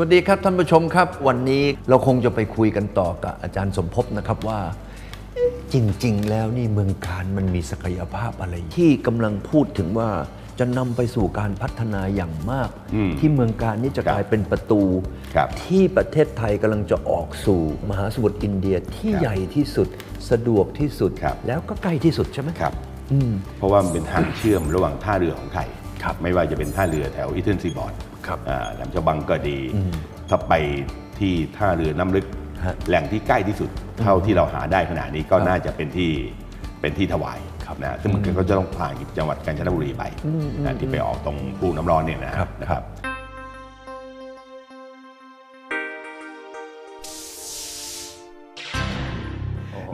วัสดีครับท่านผู้ชมครับ วันนี้เราคงจะไปคุยกันต่อกับอาจารย์สมภพนะครับว่าเอ๊ะจริงๆ แล้วนี่เมืองการมันมีศักยภาพอะไร ที่กำลังพูดถึงว่าจะนำไปสู่การพัฒนาอย่างมากอืมที่เมืองการนี่จะครับกลายเป็นประตูครับที่ประเทศไทยกำลังจะออกสู่มหาสมุทรอินเดียที่ครับใหญ่ที่สุดสะดวกที่สุดครับแล้วก็ใกล้ที่สุดใช่ไหมครับอืมเพราะว่ามันเป็นทางเชื่อมระหว่างท่าเรือของไทยครับไม่ว่าจะเป็นท่าเรือแถวอีเทนซีบอร์ด ครับแหลมฉบังก็ดี ถ้าไปที่ท่าเรือน้ำลึกฮะแหล่งที่ใกล้ที่สุดเท่าที่เราหาได้ขนาดนี้ก็ครับน่าจะเป็นที่เป็นที่ถวายครับนะซึ่งมันก็จะต้องผ่านจังหวัดกาญจนบุรีไปนะที่ไปออกตรงปูน้ำร้อนเนี่ยนะฮะครับ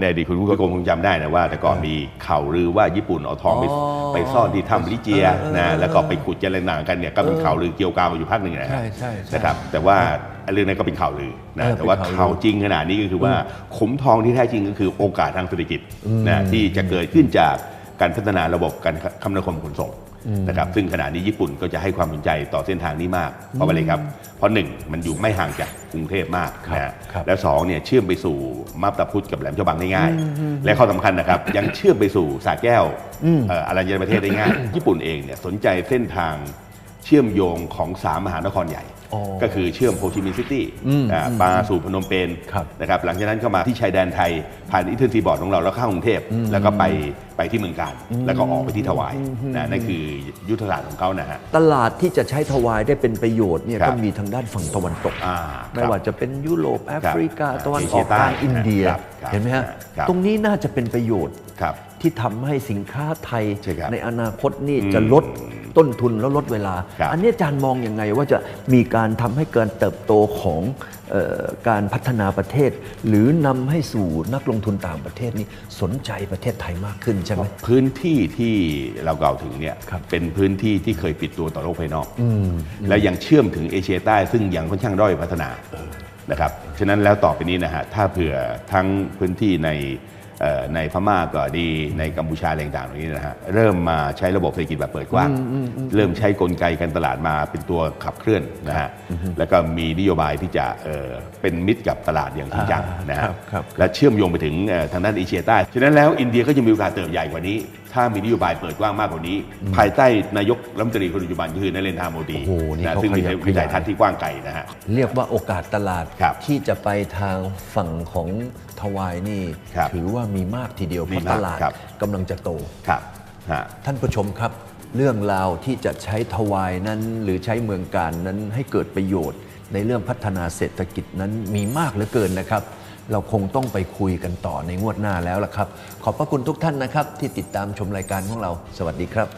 ในอดีตคุณผู้ชมคงจำได้นะว่า แต่ก่อนมีข่าวลือว่าญี่ปุ่นเอาทองไปอ๋อไปซ่อนที่ถ้ำลิเจียเออนะเออแล้วก็ไปขุดเจริญนางกันเนี่ยก็เป็นข่าวลือเกี่ยวกาวมาอยู่พักหนึ่งนะฮะใช่ใช่ใช่นะครับแต่ว่าไอ้เรื่องนั้นก็เป็นข่าวลือนะเออแต่ว่าเป็นข่าวลือข่าวจริงขนาดนี้ก็คือว่าขุมทองที่แท้จริงก็คือโอกาสทางเศรษฐกิจนะที่จะเกิดขึ้นจาก การพัฒนาระบบการคมนาคมขนส่งนะครับซึ่งขณะนี้ญี่ปุ่นก็จะให้ความสนใจต่อเส้นทางนี้มาก เพราะอะไรครับ เพราะหนึ่งมันอยู่ไม่ห่างจากกรุงเทพมากนะฮะครับและสองเนี่ยเชื่อมไปสู่มาบตาพุธกับแหลมฉบังได้ง่าย และข้อสำคัญนะครับ ยังเชื่อมไปสู่สระแก้วเอ่ออรัญญประเทศได้ง่าย ญี่ปุ่นเองเนี่ยสนใจเส้นทางเชื่อมโยงของสามมหานครใหญ่อ๋อ ก็คือเชื่อมโฮจิมินห์ซิตี้อืมอ่ามาสู่พนมเปญครับนะครับหลังจากนั้นเข้ามาที่ชายแดนไทย ผ่านอิเทอร์ซีบอร์ดของเราแล้วเข้ากรุงเทพแล้วก็ไปไปที่เมืองการ แล้วก็ออกไปที่ถวายนะนั่นคือยุทธศาสตร์ของเขานะฮะตลาดที่จะใช้ถวายได้เป็นประโยชน์เนี่ยครับก็มีทางด้านฝั่งตะวันตกอ่าไม่ครับว่าจะเป็นยุโรปแอฟริกาครับตะวันเออเชีอยกใต้กลางอินเดียครับครับเห็นไหมฮะครับตรงนี้น่าจะเป็นประโยชน์ครับ ที่ทำให้สินค้าไทยใช่ครับในอนาคตนี่อืมจะลดต้นทุนแล้วลดเวลา ครับ อันนี้อาจารย์มองยังไงว่าจะมีการทำให้เกินเติบโตของเออการพัฒนาประเทศ หรือนำให้สู่นักลงทุนต่างประเทศนี้สนใจประเทศไทยมากขึ้นใช่ไหม พื้นที่ที่เรากล่าวถึงเนี่ยครับเป็นพื้นที่ที่เคยปิดตัวต่อโลกภายนอกแล้วยังเชื่อมถึงเอเชียใต้ซึ่งยังค่อนข้างด้อยพัฒนานะครับฉะนั้นแล้วต่อไปนี้นะฮะถ้าเผื่อทั้งพื้นที่ในเอ่อ ในพม่าก็ดีในกัมพูชาอะไรต่างๆเหล่านี้นะฮะเริ่มมาใช้ระบบเศรษฐกิจแบบเปิดกว้าง เริ่มใช้กลไกการตลาดมาเป็นตัวขับเคลื่อนนะฮะแล้วก็มีนโยบายที่จะเอ่อเป็นมิตรกับตลาดอย่างจริงจังนะฮะครับครับและเชื่อมโยงไปถึงเอ่อทางด้านเอเชียใต้ฉะนั้นแล้วอินเดียก็จะมีโอกาสเติบใหญ่กว่านี้ ถ้ามีนโยบายเปิดกว้างมากกว่านี้ ภายใต้นายกรัฐมนตรีคนปัจจุบันก็คือนเรนทราโมดีโอ้โหนี่นะเขาซึ่งมีขยับขยายวิสัยทัศน์ที่กว้างไกลนะฮะเรียกว่าโอกาสตลาดครับที่จะไปทางฝั่งของทวายนี่ครับถือว่ามีมากทีเดียวเพมีราะมากตลาดครับกำลังจะโตครับฮะท่านผู้ชมครับ เรื่องราวที่จะใช้ทวายนั้น หรือใช้เมืองการนั้นให้เกิดประโยชน์ ในเรื่องพัฒนาเศรษฐกิจนั้นมีมากเหลือเกินนะครับ เราคงต้องไปคุยกันต่อในงวดหน้าแล้วล่ะครับ ขอบพระคุณทุกท่านนะครับ ที่ติดตามชมรายการของเรา สวัสดีครับ